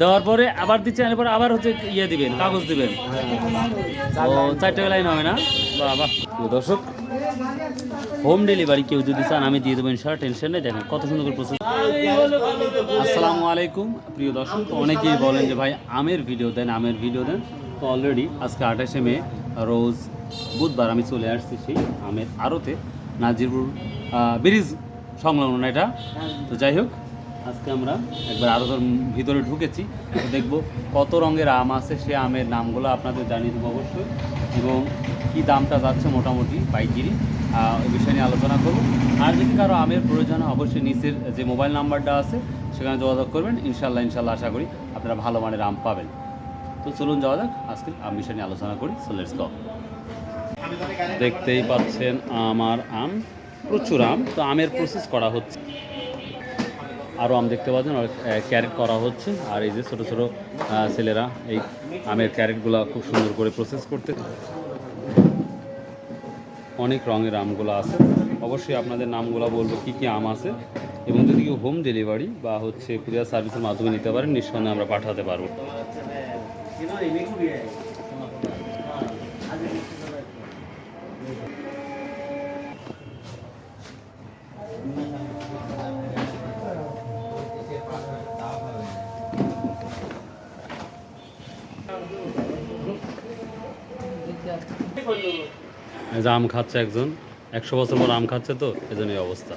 দেওয়ার পরে আবার দিচ্ছেন, এরপর আবার হচ্ছে ইয়ে দিবেন, কাগজ দিবেন। ও, চারটে লাইন হবে না? প্রিয় দর্শক হোম ডেলিভারি কেউ যদি চান, আমি দিয়ে দেবো ইনশাল্লাহ টেনশন নেই। দেখেন কত সুন্দর করে প্রসেস আসসালামু আলাইকুম। প্রিয় দর্শক, অনেকেই বলেন যে, ভাই, আমের ভিডিও দেন, আমের ভিডিও দেন। তো অলরেডি আজকে আঠাশে মে, রোজ বুধবার আমি চলে আসছি সেই আমের আড়তে, নাজিরপুর ব্রিজ সংলগ্ন এটা? তো যাই হোক আজকে আমরা একবার আড়তের ভিতরে ঢুকেছি। তো দেখব কত রঙের আম আছে, সে আমের নামগুলো আপনাদের জানিয়ে দেবো অবশ্যই। এবং কী দামটা যাচ্ছে মোটামুটি পাইকিরি এই বিষয় নিয়ে আলোচনা করব। আর যদি কারও আমের প্রয়োজন অবশ্যই নিচের যে মোবাইল নাম্বারটা আছে, সেখানে যোগাযোগ করবেন। ইনশাল্লাহ ইনশাল্লাহ আশা করি আপনারা ভালো মানের আম পাবেন। তো চলুন যাওয়া যাক আজকে আম বিষয় নিয়ে আলোচনা করি। সো লেটস দেখতেই পাচ্ছেন আমার আম, প্রচুর আম। তো আমের প্রসেস করা হচ্ছে। আরও আম দেখতে পাচ্ছেন ক্যারেট করা হচ্ছে। আর এই যে ছোটো ছোটো ছেলেরা এই আমের ক্যারেটগুলো খুব সুন্দর করে প্রসেস করতে অনেক রঙের আমগুলো আছে। অবশ্যই আপনাদের নামগুলো বলব, কী কী আম আছে। এবং যদি কেউ হোম ডেলিভারি বা হচ্ছে কুরিয়ার সার্ভিসের মাধ্যমে নিতে পারেন, নিঃসন্দেহে আমরা পাঠাতে পারব। এই যে আম খাচ্ছে একজন। একশো বছর পর আম খাচ্ছে তো এজন্য এই অবস্থা।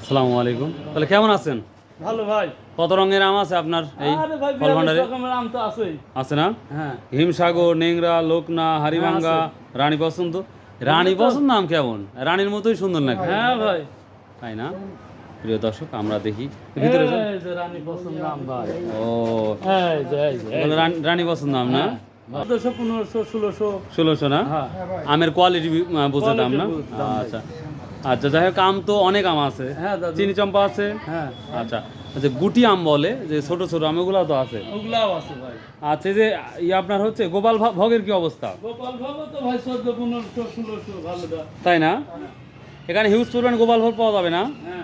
আসসালামু আলাইকুম। তাহলে কেমন আছেন? ভালো ভাই। কত রঙের আম আছে আপনার এই ফল ভান্ডারে আম তো আছেই। আছে না? হ্যাঁ। হিমসাগর নেংরা লোকনা হারিভাঙ্গা রানী পছন্দ রানী পছন্দ নাম কেমন? রানীর মতোই সুন্দর নাকি? হ্যাঁ ভাই। তাই না? প্রিয় দর্শক আমরা দেখি। ভিতরে রানী পছন্দ আম ও। রানী- পছন্দ নাম না? পনেরোশো ষোলোশো। না? হ্যাঁ। আমের কোয়ালিটি বুঝে দাম না? আচ্ছা। আচ্ছা যাই হোক আম তো অনেক আম আছে। হ্যাঁ চিনি চম্পা আছে? হ্যাঁ। আচ্ছা। আচ্ছা গুটি আম বলে যে ছোট ছোট আমগুলো তো আছে। ওগুলাও আছে ভাই। আচ্ছা যে ই আপনার হচ্ছে গোপাল ভোগের কি অবস্থা? গোপাল তো ভাই ভালো তাই না? এখানে হিউজ পরিমাণ গোপাল ভোগ পাওয়া যাবে না? হ্যাঁ।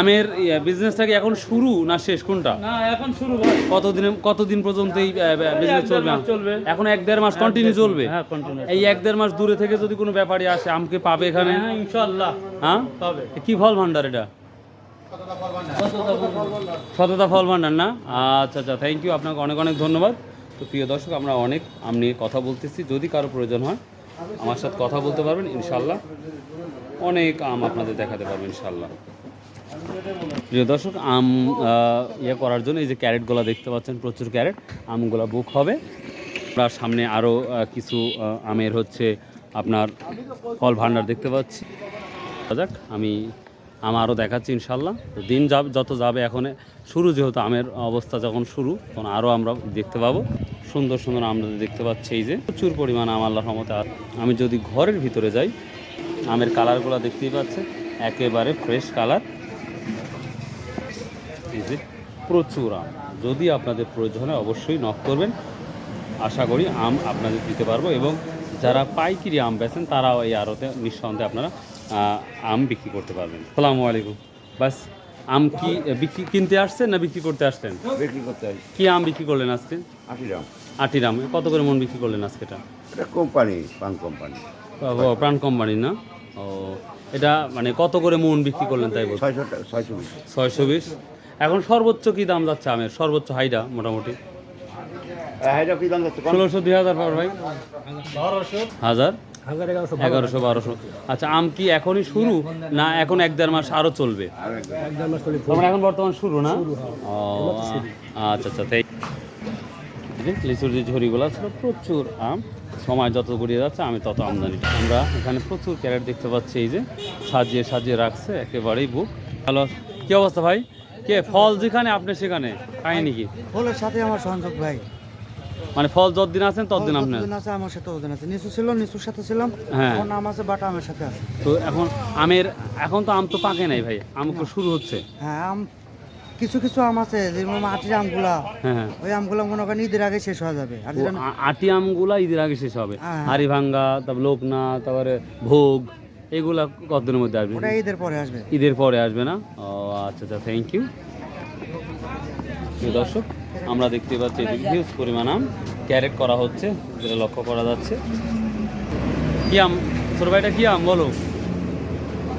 আমের বিজনেসটা কি এখন শুরু না শেষ? কোনটা? না এখন শুরু ভাই। কতদিন কতদিন পর্যন্ত এই বিজনেস চলবে? চলবে। এখন এক দেড় মাস কন্টিনিউ চলবে? হ্যাঁ কন্টিনিউ এই এক দেড় মাস দূরে থেকে যদি কোনো ব্যাপারী আসে আমকে পাবে এখানে? হ্যাঁ ইনশাআল্লাহ। হ্যাঁ? পাবে। কি ফল ভান্ডার এটা? সততা ফল ভান্ডার না? আচ্ছা আচ্ছা থ্যাংক ইউ আপনাকে অনেক অনেক ধন্যবাদ। তো প্রিয় দর্শক আমরা অনেক আম নিয়ে কথা বলতেছি। যদি কারও প্রয়োজন হয় আমার সাথে কথা বলতে পারবেন ইনশাল্লাহ অনেক আম আপনাদের দেখাতে পারবেন ইনশাল্লাহ প্রিয় দর্শক, আম ইয়ে করার জন্য এই যে ক্যারেটগুলো দেখতে পাচ্ছেন, প্রচুর ক্যারেট, আমগুলো বুক হবে। আমরা সামনে আরও কিছু আমের হচ্ছে আপনার ফল ভান্ডার দেখতে পাচ্ছি। যাক, আমি, আম আরও দেখাচ্ছি ইনশাল্লাহ দিন যাবে, যত যাবে এখন, শুরু যেহেতু আমের অবস্থা যখন শুরু, তখন আরও আমরা দেখতে পাবো। সুন্দর সুন্দর আমরা দেখতে পাচ্ছি এই যে, প্রচুর পরিমাণ আম আল্লাহর রহমতে আর আমি যদি ঘরের ভিতরে যাই, আমের কালারগুলো দেখতেই পাচ্ছে একেবারে ফ্রেশ কালার এই যে প্রচুর আম। যদি আপনাদের প্রয়োজন হয় অবশ্যই নক করবেন। আশা করি আম আপনাদের দিতে পারব এবং যারা পাইকিরি আম বেছেন তারাও এই আড়তে নিঃসন্দেহে আপনারা আম বিক্রি করতে পারবেন। সালামু আলাইকুম। বাস আম কি বিক্রি কিনতে আসছেন না বিক্রি করতে আসছেন বিক্রি করতে কি আম বিক্রি করলেন আজকে? আশি আম। আটির আম। কত করে মন বিক্রি করলেন আজকে এটা? এটা কোম্পানি প্রাণ কোম্পানি। ও, প্রাণ কোম্পানি না? ও এটা মানে কত করে মন বিক্রি করলেন তাই বল ছয়শো ছয়শো বিশ। ছয়শো বিশ। এখন সর্বোচ্চ কি দাম যাচ্ছে আমের? সর্বোচ্চ হাইটা মোটামুটি। ষোলোশো দুই হাজার ভাই। হাজার? হাজার এগারোশো বারোশো। আচ্ছা আম কি এখনই শুরু না এখন এক দেড় মাস আরও চলবে? মানে এখন বর্তমান শুরু না? ও আচ্ছা আচ্ছা তাই। লিচুর যে ঝুড়িগুলো ছিল প্রচুর আম। সময় যত গড়িয়ে যাচ্ছে আমি তত আমদানি। আমরা এখানে প্রচুর ক্যারেট দেখতে পাচ্ছি এই যে সাজিয়ে সাজিয়ে রাখছে একেবারেই বুক। হ্যালো কি অবস্থা ভাই? কে? ফল যেখানে আপনি সেখানে। কাহিনি কি? ফলের সাথে আমার সংযোগ ভাই। মানে ফল যতদিন আছেন ততদিন আপনার। যতদিন আছে আমার সাথে ওদিন আছে। নিচু ছিল নিচুর সাথে ছিলাম। হ্যাঁ। এখন নাম আছে বাটা আমার সাথে আছে। তো এখন আমের এখন তো আম তো পাকে নাই ভাই। আম তো শুরু হচ্ছে। হ্যাঁ আম কিছু কিছু আম আছে যেমন আটির আমগুলা। হ্যাঁ হ্যাঁ। ওই আমগুলা মনে করেন ঈদের আগে শেষ হয়ে যাবে। আর আটি আমগুলা ঈদের আগে শেষ হবে। হ্যাঁ। হাড়িভাঙ্গা তারপর লোকনা তারপরে ভোগ। এগুলা কতদিনের মধ্যে আসবে? ওটা ঈদের পরে আসবে। ঈদের পরে আসবে না? ও আচ্ছা আচ্ছা থ্যাংক ইউ দর্শক আমরা দেখতে পাচ্ছি এদিকে হিউজ পরিমাণ আম। ক্যারেট করা হচ্ছে যেটা লক্ষ্য করা যাচ্ছে। কি আম? ছোট ভাইটা কি আম? বলো।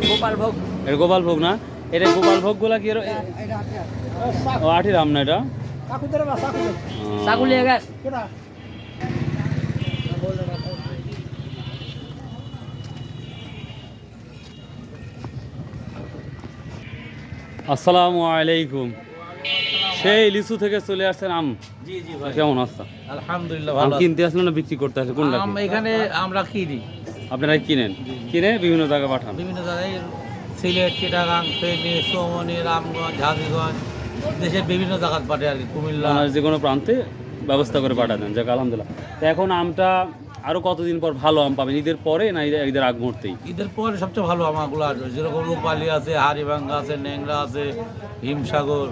গোপাল ভোগ এটা গোপাল ভোগ না? এটা গোপাল ভোগগুলা কি এর- ও আঠির আম না এটা আসসালামু আলাইকুম। সেই লিচু থেকে চলে আসছেন আম। জি জি ভাই। কেমন আসতা আলহামদুলিল্লাহ আম ভালো কিনতে আসলেন না বিক্রি করতে আসলে? কোনটা আম এখানে আমরা কিনি। আপনারা কিনেন? কিনে বিভিন্ন জায়গায় পাঠান। বিভিন্ন জায়গায় সিলেট চিটাগাং ফেনী সোমনি রামগঞ্জ হাজিগঞ্জ দেশের বিভিন্ন জায়গায় পাঠে আর কি কুমিল্লা। যে কোনো প্রান্তে ব্যবস্থা করে পাঠাতেন। যাক আলহামদুলিল্লাহ। তো এখন আমটা আরও কতদিন পর ভালো আম পাবেন? ঈদের পরে না ঈদের আগ মুহূর্তেই? ঈদের পরে সবচেয়ে ভালো আমাগুলো আসবে যেরকম রূপালি আছে হাড়িভাঙ্গা আছে ন্যাংরা আছে হিমসাগর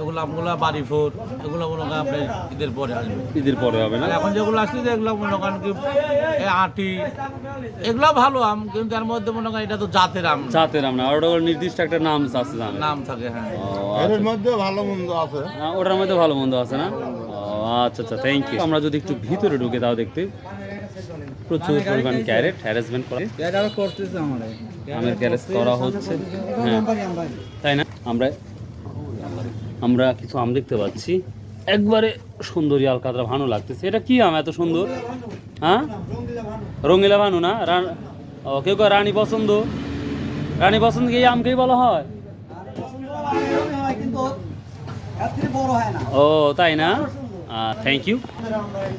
এগুলো আমগুলো বাড়িফোর এগুলো মনে করেন আপনার ঈদের পরে আসবে ঈদের পরে হবে না? এখন যেগুলো আসছে এগুলো মনে করেন কি আটি এগুলো ভালো আম কিন্তু তার মধ্যে মনে করেন এটা তো জাতের আম। জাতের আম না আর ওটা নির্দিষ্ট একটা নাম আছে জানেন? নাম থাকে হ্যাঁ। ও, আচ্ছা। মধ্যে ভালো মন্দ আছে। ওটার মধ্যে ভালো মন্দ আছে না? ও, আচ্ছা আচ্ছা থ্যাংক ইউ আমরা যদি একটু ভিতরে ঢুকে তাও দেখতে। প্রচুর পরিমাণ ক্যারেট হ্যারাসমেন্ট করে আমার ক্যারেজ করা হচ্ছে। হ্যাঁ। তাই না? আমরা আমরা কিছু আম দেখতে পাচ্ছি। একবারে সুন্দরী আলকাতরা ভানু লাগতেছে। এটা কি আম এত সুন্দর? হ্যাঁ? রঙিলা ভানু না? ও কেউ কেউ রানী পছন্দ রানী পছন্দ এই আমকেই বলা হয়? ও তাই না? থ্যাংক ইউ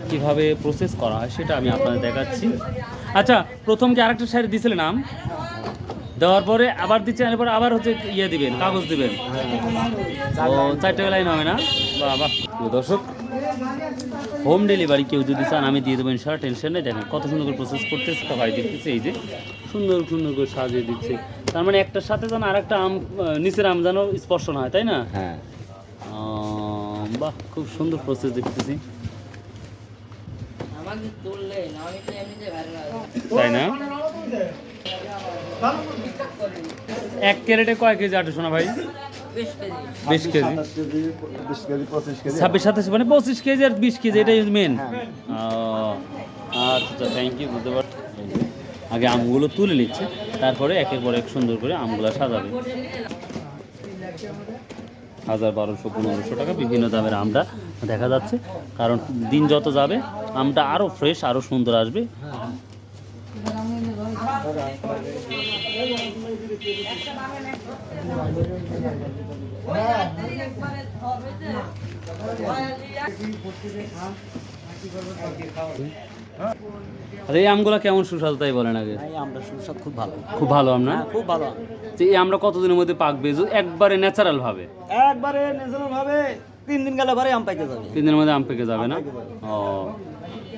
কীভাবে প্রসেস করা হয় সেটা আমি আপনাদের দেখাচ্ছি। আচ্ছা প্রথম কি আরেকটা সাইড দিয়েছিলেন আম দেওয়ার পরে আবার দিচ্ছেন এরপর আবার হচ্ছে ইয়ে দিবেন, কাগজ দিবেন। ও, চারটে লাইন হবে না? বাহ দর্শক হোম ডেলিভারি কেউ যদি চান, আমি দিয়ে দেবো ইনশাল্লাহ টেনশন নেই। দেখেন কত সুন্দর করে প্রসেস করতেছে, তা ভাই দেখতেছে এই যে, সুন্দর সুন্দর করে সাজিয়ে দিচ্ছে। তার মানে একটার সাথে যেন আরেকটা আম নিচের আম যেন স্পর্শ না হয়, তাই না? হ্যাঁ। বাহ খুব সুন্দর প্রসেস দেখতেছি। তাই না? এক ক্যারেটে কয় কেজি আটে শোনা ভাই? বিশ কেজি। ছাব্বিশ সাতাশ মানে পঁচিশ কেজি আর বিশ কেজি এটাই মেন আচ্ছা থ্যাংক ইউ বুঝতে পার আগে আমগুলো তুলে নিচ্ছে তারপরে একের পর এক সুন্দর করে আমগুলো সাজাবে। হাজার বারোশো, পনেরোশো টাকা বিভিন্ন দামের আমটা দেখা যাচ্ছে। কারণ দিন যত যাবে, আমটা আরও ফ্রেশ আরও সুন্দর আসবে। আর এই আমগুলো কেমন সুস্বাদু তাই বলেন আগে? আমরা সুস্বাদ খুব ভালো। খুব ভালো আম না? খুব ভালো যে এই আমরা কতদিনের মধ্যে পাকবে? যে একবারে ন্যাচারাল ভাবে। একবারে ন্যাচারাল ভাবে তিন দিন গেলে পরে আম পেকে যাবে। তিন দিনের মধ্যে আম পেকে যাবে না? ও।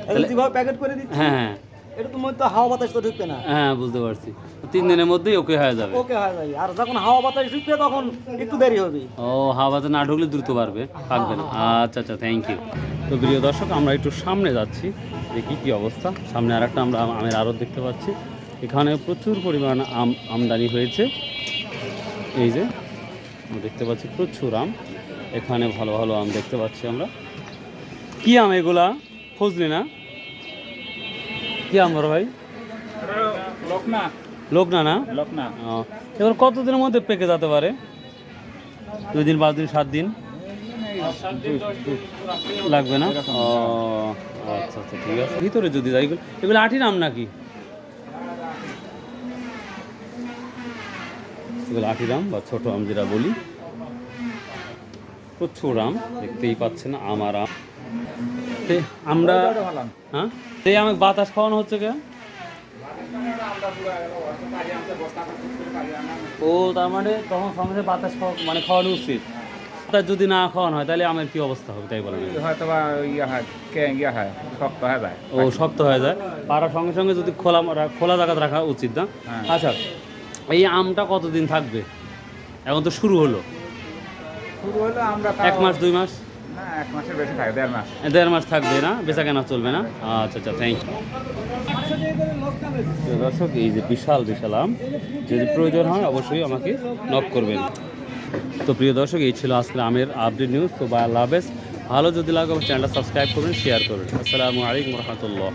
তাহলে প্যাকেট করে দিচ্ছি। হ্যাঁ হ্যাঁ। এটা তোমার তো হাওয়া বাতাস তো ঢুকবে না। হ্যাঁ বুঝতে পারছি। তিন দিনের মধ্যেই ওকে হয়ে যাবে। ওকে হয়ে যাবে। আর যখন হাওয়া বাতাস ঢুকবে তখন একটু দেরি হবে। ও হাওয়াতে না ঢুকলে দ্রুত পারবে পাকবে না। আচ্ছা আচ্ছা থ্যাংক ইউ তো প্রিয় দর্শক আমরা একটু সামনে যাচ্ছি। দেখি কি অবস্থা। সামনে আর একটা আমরা আমের আড়ত দেখতে পাচ্ছি। এখানে প্রচুর পরিমাণ আম আমদানি হয়েছে। এই যে দেখতে পাচ্ছি প্রচুর আম। এখানে ভালো ভালো আম দেখতে পাচ্ছি আমরা। কি আম এগুলা? ফজলি না। কি আম বড় ভাই? লকনা। লোকনা না? লকনা। এবার কতদিনের মধ্যে পেকে যেতে পারে? দুই দিন পাঁচ দিন সাত দিন? লাগবে না? ও আচ্ছা আচ্ছা ঠিক আছে। ভিতরে যদি যাই এগুলো- আঠি নাম নাকি? এগুলো আঠি রাম বা ছোট আম যেটা বলি। প্রচুর আম দেখতেই পাচ্ছেন আমার আম আমরা হ্যাঁ? এই আমাকে বাতাস খাওয়ানো হচ্ছে কে? ও তার মানে তখন সঙ্গে বাতাস খাওয়া মানে খাওয়ানো উচিত। বাতাস যদি না খাওয়ানো হয় তাহলে আমার কি অবস্থা হবে? তাই বলেন। হয়তো বা ইয়ে হয় ক্যাং ইয়ে হয়? শক্ত হয়ে যায়। ও শক্ত হয়ে যায়। পাড়ার সঙ্গে সঙ্গে যদি খোলা খোলা জায়গাতে রাখা উচিত না? হ্যাঁ। আচ্ছা এই আমটা কতদিন থাকবে? এখন তো শুরু হলো। শুরু হলো আমরা এক মাস দুই মাস? দেড় মাস। থাকবে না? বেচা কেনা চলবে না? আচ্ছা আচ্ছা থ্যাংক ইউ দর্শক, এই যে বিশাল বিশাল আম, যদি প্রয়োজন হয়, অবশ্যই আমাকে নক করবেন। তো প্রিয় দর্শক, এই ছিল আজকে আমের আপডেট নিউজ তো বা লাভেস ভালো যদি লাগে চ্যানেলটা সাবস্ক্রাইব করুন শেয়ার করবেন আসসালামু আলাইকুম রহমতুল্লাহ।